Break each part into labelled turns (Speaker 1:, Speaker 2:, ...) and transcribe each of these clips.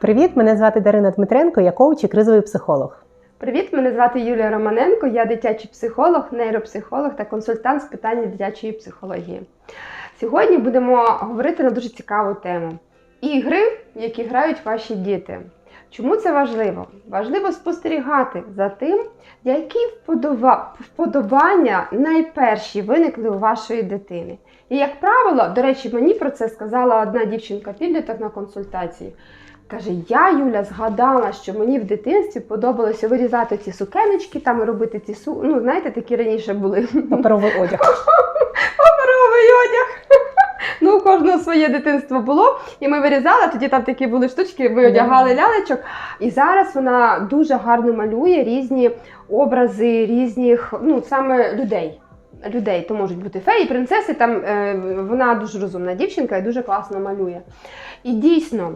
Speaker 1: Привіт, мене звати Дарина Дмитренко, я коуч і кризовий психолог.
Speaker 2: Привіт, мене звати Юлія Романенко, я дитячий психолог, нейропсихолог та консультант з питань дитячої психології. Сьогодні будемо говорити на дуже цікаву тему: ігри, які грають ваші діти. Чому це важливо? Важливо спостерігати за тим, які вподобання найперші виникли у вашої дитини. І, як правило, до речі, мені про це сказала одна дівчинка підліток на консультації. Каже, я Юля згадала, що мені в дитинстві подобалося вирізати ці сукеночки, там робити ці су... ну знаєте, такі раніше були
Speaker 1: Паперовий одяг.
Speaker 2: паперовий одяг. Ну, у кожного своє дитинство було. І ми вирізали, тоді там такі були штучки, ми одягали лялечок. І зараз вона дуже гарно малює різні образи різних, ну саме людей. Людей, то можуть бути феї, принцеси. Там е, вона дуже розумна дівчинка і дуже класно малює. І дійсно,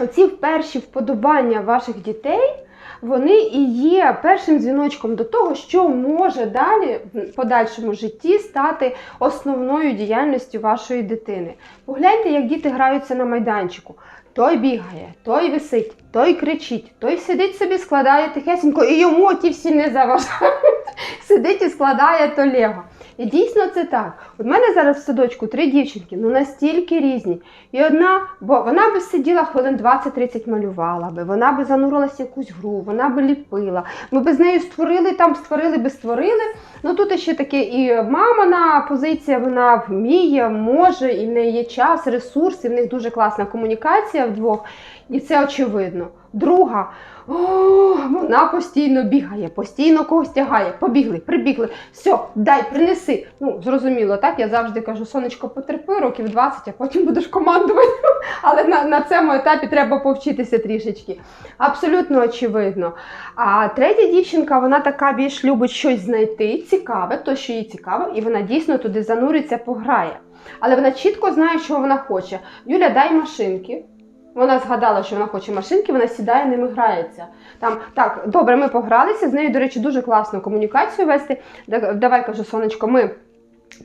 Speaker 2: оці перші вподобання ваших дітей. Вони і є першим дзвіночком до того, що може далі в подальшому житті стати основною діяльністю вашої дитини. Погляньте, як діти граються на майданчику. Той бігає, той висить, той кричить, той сидить собі, складає тихесенько, і йому ті всі не заважають. Сидить і складає то лего. І дійсно це так. У мене зараз в садочку три дівчинки, ну настільки різні. І одна, бо вона би сиділа хвилин 20-30 малювала би, вона би занурилася в якусь гру, вона би ліпила. Ми би з нею створили там, створили би створили. Ну тут ще таке і мамина позиція, вона вміє, може, і в неї є час, ресурси, в них дуже класна комунікація вдвох, і це очевидно. Друга. О, вона постійно бігає, постійно когось тягає. Побігли, прибігли. Все, дай, принеси. Ну, зрозуміло, так я завжди кажу, сонечко, потерпи років 20, а потім будеш командувати. Але на, на цьому етапі треба повчитися трішечки. Абсолютно очевидно. А третя дівчинка, вона така більш любить щось знайти, цікаве, то, що їй цікаво, і вона дійсно туди зануриться, пограє. Але вона чітко знає, що вона хоче. Юля, дай машинки. Вона згадала, що вона хоче машинки, вона сідає, ними грається. Там так, добре, ми погралися. З нею, до речі, дуже класно комунікацію вести. Давай кажу, сонечко, ми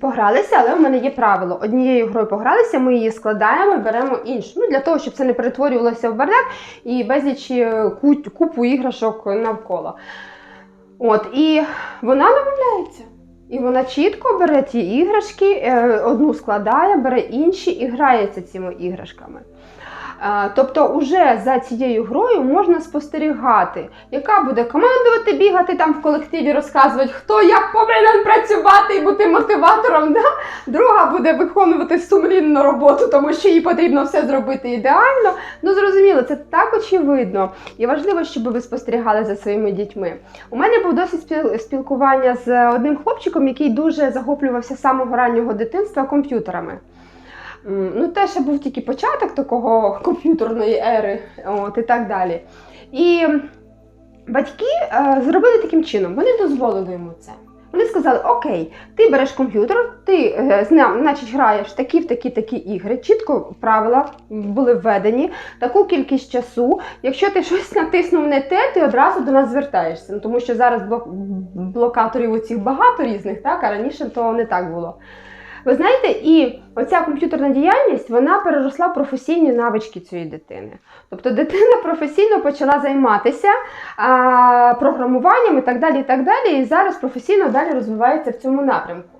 Speaker 2: погралися, але в мене є правило. Однією грою погралися, ми її складаємо беремо іншу. Ну, для того, щоб це не перетворювалося в бардак і безліч е, купу іграшок навколо. От, і вона домовляється. І вона чітко бере ті іграшки, е, одну складає, бере інші і грається цими іграшками. Е, Тобто, уже за цією грою можна спостерігати, яка буде командувати, бігати там в колективі, розказувати, хто як повинен працювати і бути мотиватором. Да? Друга буде виконувати сумлінну роботу, тому що їй потрібно все зробити ідеально. Ну зрозуміло, це так очевидно. І важливо, щоб ви спостерігали за своїми дітьми. У мене був досить спіл- спілкування з одним хлопчиком, який дуже захоплювався з самого раннього дитинства комп'ютерами. Ну, те ще був тільки початок такого комп'ютерної ери, от і так далі. І батьки е, зробили таким чином, вони дозволили йому це. Вони сказали: Окей, ти береш комп'ютер, ти е, значить, граєш такі в такі такі ігри. Чітко правила були введені, таку кількість часу. Якщо ти щось натиснув не те, ти одразу до нас звертаєшся. Ну, тому що зараз блок, блокаторів оцих багато різних, так, а раніше то не так було. Ви знаєте, і оця комп'ютерна діяльність вона переросла в професійні навички цієї дитини. Тобто дитина професійно почала займатися а, програмуванням і так далі, і так далі. І зараз професійно далі розвивається в цьому напрямку.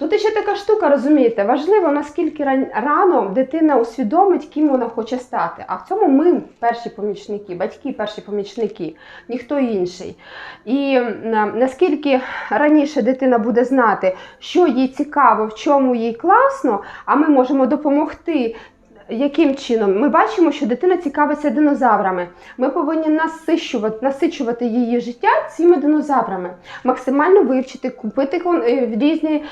Speaker 2: Тут ще така штука, розумієте, важливо, наскільки ран- рано дитина усвідомить, ким вона хоче стати. А в цьому ми перші помічники, батьки перші помічники, ніхто інший. І наскільки раніше дитина буде знати, що їй цікаво, в чому їй класно, а ми можемо допомогти. Яким чином? Ми бачимо, що дитина цікавиться динозаврами. Ми повинні насичувати, насичувати її життя цими динозаврами, максимально вивчити, купити е, різні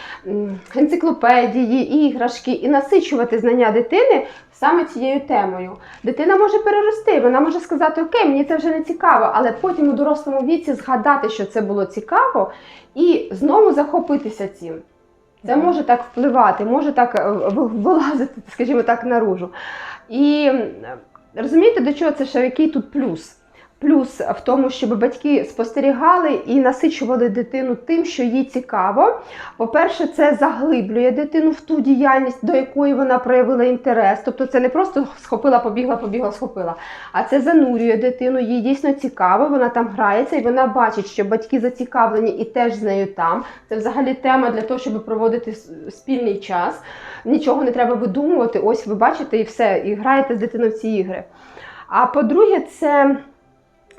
Speaker 2: енциклопедії, іграшки і насичувати знання дитини саме цією темою. Дитина може перерости, вона може сказати, окей, мені це вже не цікаво, але потім у дорослому віці згадати, що це було цікаво, і знову захопитися цим. Це може так впливати, може так е, вилазити, скажімо так, наружу. І розумієте, до чого це ще який тут плюс? Плюс в тому, щоб батьки спостерігали і насичували дитину тим, що їй цікаво. По-перше, це заглиблює дитину в ту діяльність, до якої вона проявила інтерес. Тобто це не просто схопила, побігла, побігла, схопила, а це занурює дитину, їй дійсно цікаво, вона там грається і вона бачить, що батьки зацікавлені і теж з нею там. Це взагалі тема для того, щоб проводити спільний час. Нічого не треба видумувати. Ось ви бачите і все, і граєте з дитиною в ці ігри. А по-друге, це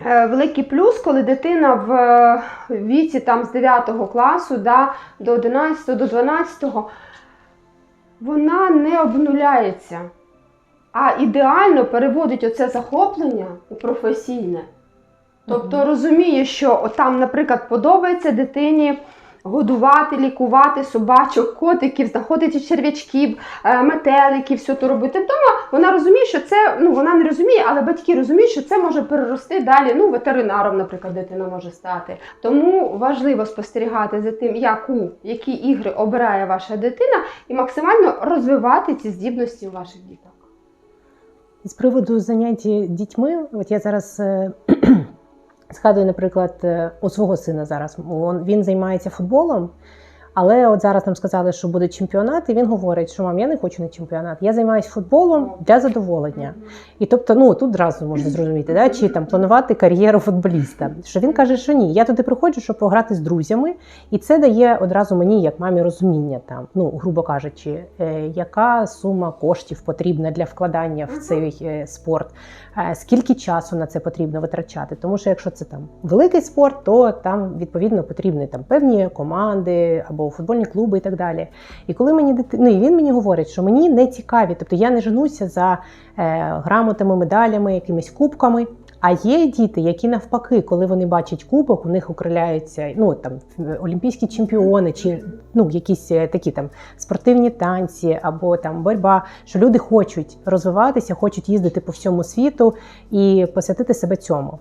Speaker 2: великий плюс, коли дитина в е, віці там, з 9 класу да, до 11, до 12, вона не обнуляється, а ідеально переводить оце захоплення у професійне. Тобто розуміє, що там, наприклад, подобається дитині годувати, лікувати собачок, котиків, знаходити черв'ячків, е, метеликів, все то робити вдома. Вона розуміє, що це ну вона не розуміє, але батьки розуміють, що це може перерости далі. Ну, ветеринаром, наприклад, дитина може стати. Тому важливо спостерігати за тим, яку які ігри обирає ваша дитина, і максимально розвивати ці здібності у ваших діток.
Speaker 1: З приводу заняття дітьми, от я зараз е, згадую, наприклад, е, у свого сина зараз. Він займається футболом, але от зараз нам сказали, що буде чемпіонат, і він говорить, що мам, я не хочу на чемпіонат. Я займаюся футболом для задоволення. І тобто, ну тут зразу можна зрозуміти, да, чи там планувати кар'єру футболіста. Що він каже, що ні, я туди приходжу, щоб пограти з друзями, і це дає одразу мені, як мамі, розуміння там, ну грубо кажучи, е, яка сума коштів потрібна для вкладання в цей е, спорт, е, скільки часу на це потрібно витрачати. Тому що якщо це там великий спорт, то там відповідно потрібні там певні команди або футбольні клуби і так далі. І коли мені дити... ну, і він мені говорить, що мені не цікаві, тобто я не женуся за е, грамотами, медалями, якимись кубками. А є діти, які навпаки, коли вони бачать кубок, у них окриляються ну там олімпійські чемпіони, чи ну якісь е, такі там спортивні танці або там боротьба, що люди хочуть розвиватися, хочуть їздити по всьому світу і посвятити себе цьому.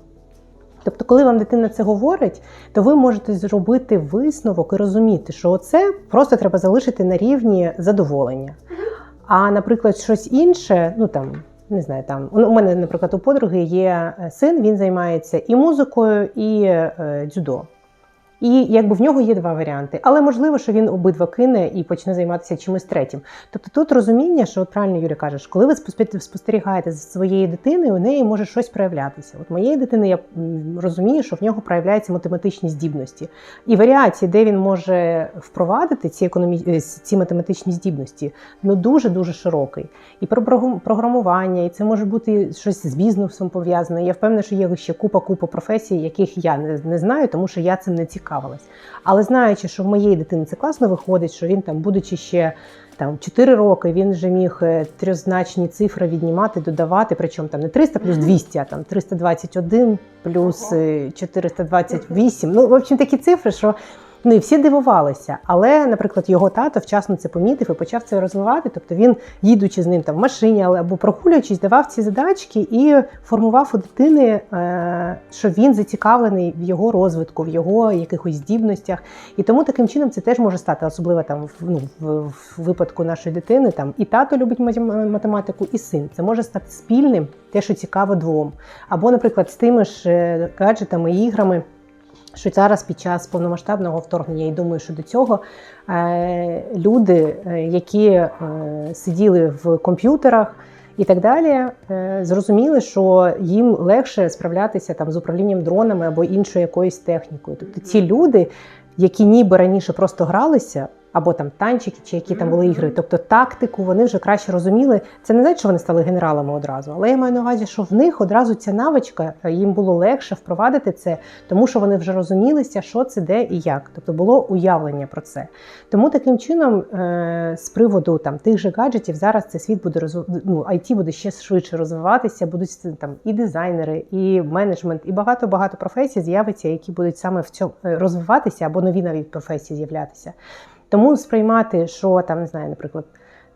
Speaker 1: Тобто, коли вам дитина це говорить, то ви можете зробити висновок і розуміти, що це просто треба залишити на рівні задоволення. А, наприклад, щось інше, ну там. Не знаю, там у мене, наприклад, у подруги є е, син, він займається і музикою, і е, дзюдо. І якби в нього є два варіанти, але можливо, що він обидва кине і почне займатися чимось третім. Тобто тут розуміння, що от правильно Юля кажеш, коли ви спостерігаєте за своєю дитиною, у неї може щось проявлятися. От моєї дитини я розумію, що в нього проявляються математичні здібності. І варіації, де він може впровадити ці економі... е, ці математичні здібності, ну дуже дуже широкий. І про програмування, і це може бути щось з бізнесом пов'язане. Я впевнена, що є ще купа купа професій, яких я не, знаю, тому що я цим не цікавилась. Але знаючи, що в моєї дитини це класно виходить, що він там, будучи ще там 4 роки, він вже міг трьозначні трьохзначні цифри віднімати, додавати, причому там не 300 плюс 200, а там 321 плюс е, 428. Ну, в общем, такі цифри, що ну і всі дивувалися. Але, наприклад, його тато вчасно це помітив і почав це розвивати. Тобто він, їдучи з ним там в машині, або прогулюючись, давав ці задачки і формував у дитини, е, що він зацікавлений в його розвитку, в його якихось здібностях. І тому таким чином це теж може стати, особливо там ну, в, в випадку нашої дитини. Там і тато любить математику, і син. Це може стати спільним, те, що цікаво двом. Або, наприклад, з тими ж е, гаджетами і іграми. Що зараз під час повномасштабного вторгнення, і думаю, що до цього е, люди, е, які е, сиділи в комп'ютерах і так далі, зрозуміли, що їм легше справлятися там з управлінням дронами або іншою якоюсь технікою. Тобто ці люди, які ніби раніше просто гралися, або там танчики, чи які там були ігри, тобто тактику, вони вже краще розуміли. Це не значить, що вони стали генералами одразу, але я маю на увазі, що в них одразу ця навичка е, їм було легше впровадити це, тому що вони вже розумілися, що це де і як. Тобто було уявлення про це. Тому таким чином, е, з приводу там тих же гаджетів, зараз цей світ буде розв... ну, IT буде ще швидше розвиватися. Будуть там і дизайнери, і менеджмент, і багато багато професій з'явиться, які будуть саме в цьому е, розвиватися або нові навіть професії з'являтися. Тому сприймати, що там не знаю, наприклад.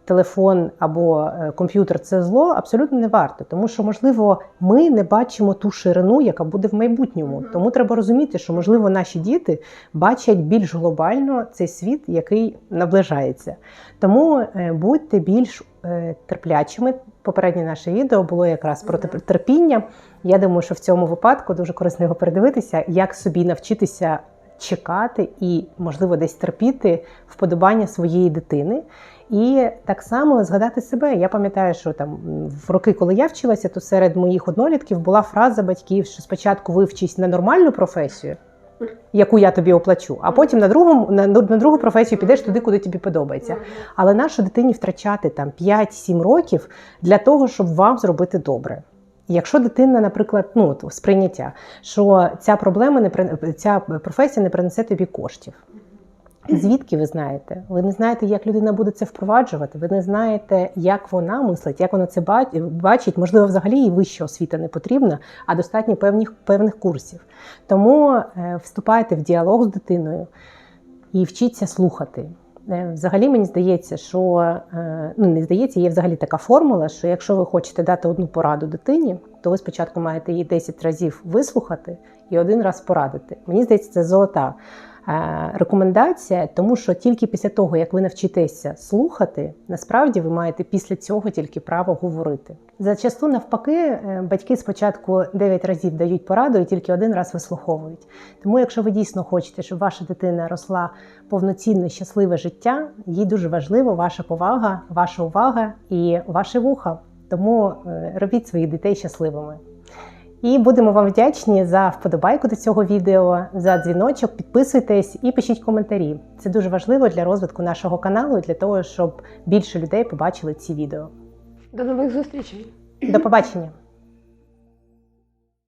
Speaker 1: телефон або е, комп'ютер це зло, абсолютно не варто, тому що, можливо, ми не бачимо ту ширину, яка буде в майбутньому.
Speaker 2: Мгм.
Speaker 1: Тому треба розуміти, що можливо наші діти бачать більш глобально цей світ, який наближається. Тому е, будьте більш е, терплячими. Попереднє наше відео було якраз про терпіння. Я думаю, що в цьому випадку дуже корисно його передивитися, як собі навчитися чекати і, можливо, десь терпіти вподобання своєї дитини. І так само згадати себе. Я пам'ятаю, що там в роки, коли я вчилася, то серед моїх однолітків була фраза батьків, що спочатку вивчись на нормальну професію, яку я тобі оплачу, а потім на другому на, на другу професію підеш туди, куди тобі подобається. Але нашу дитині втрачати там 5-7 років для того, щоб вам зробити добре. Якщо дитина, наприклад, ну сприйняття, що ця проблема не при- ця професія не принесе тобі коштів. Звідки ви знаєте? Ви не знаєте, як людина буде це впроваджувати. Ви не знаєте, як вона мислить, як вона це бачить. Можливо, взагалі їй вища освіта не потрібна, а достатньо певних певних курсів. Тому е, вступайте в діалог з дитиною і вчіться слухати. Е, Взагалі мені здається, що е, ну не здається, є взагалі така формула, що якщо ви хочете дати одну пораду дитині, то ви спочатку маєте її 10 разів вислухати і один раз порадити. Мені здається, це золота рекомендація, тому що тільки після того, як ви навчитеся слухати, насправді ви маєте після цього тільки право говорити. Зачасту навпаки, е, батьки спочатку 9 разів дають пораду і тільки один раз вислуховують. Тому, якщо ви дійсно хочете, щоб ваша дитина росла повноцінне щасливе життя, їй дуже важливо ваша повага, ваша увага і ваші вуха. Тому е, робіть своїх дітей щасливими. І будемо вам вдячні за вподобайку до цього відео, за дзвіночок. Підписуйтесь і пишіть коментарі. Це дуже важливо для розвитку нашого каналу і для того, щоб більше людей побачили ці відео.
Speaker 2: До нових зустрічей!
Speaker 1: До побачення!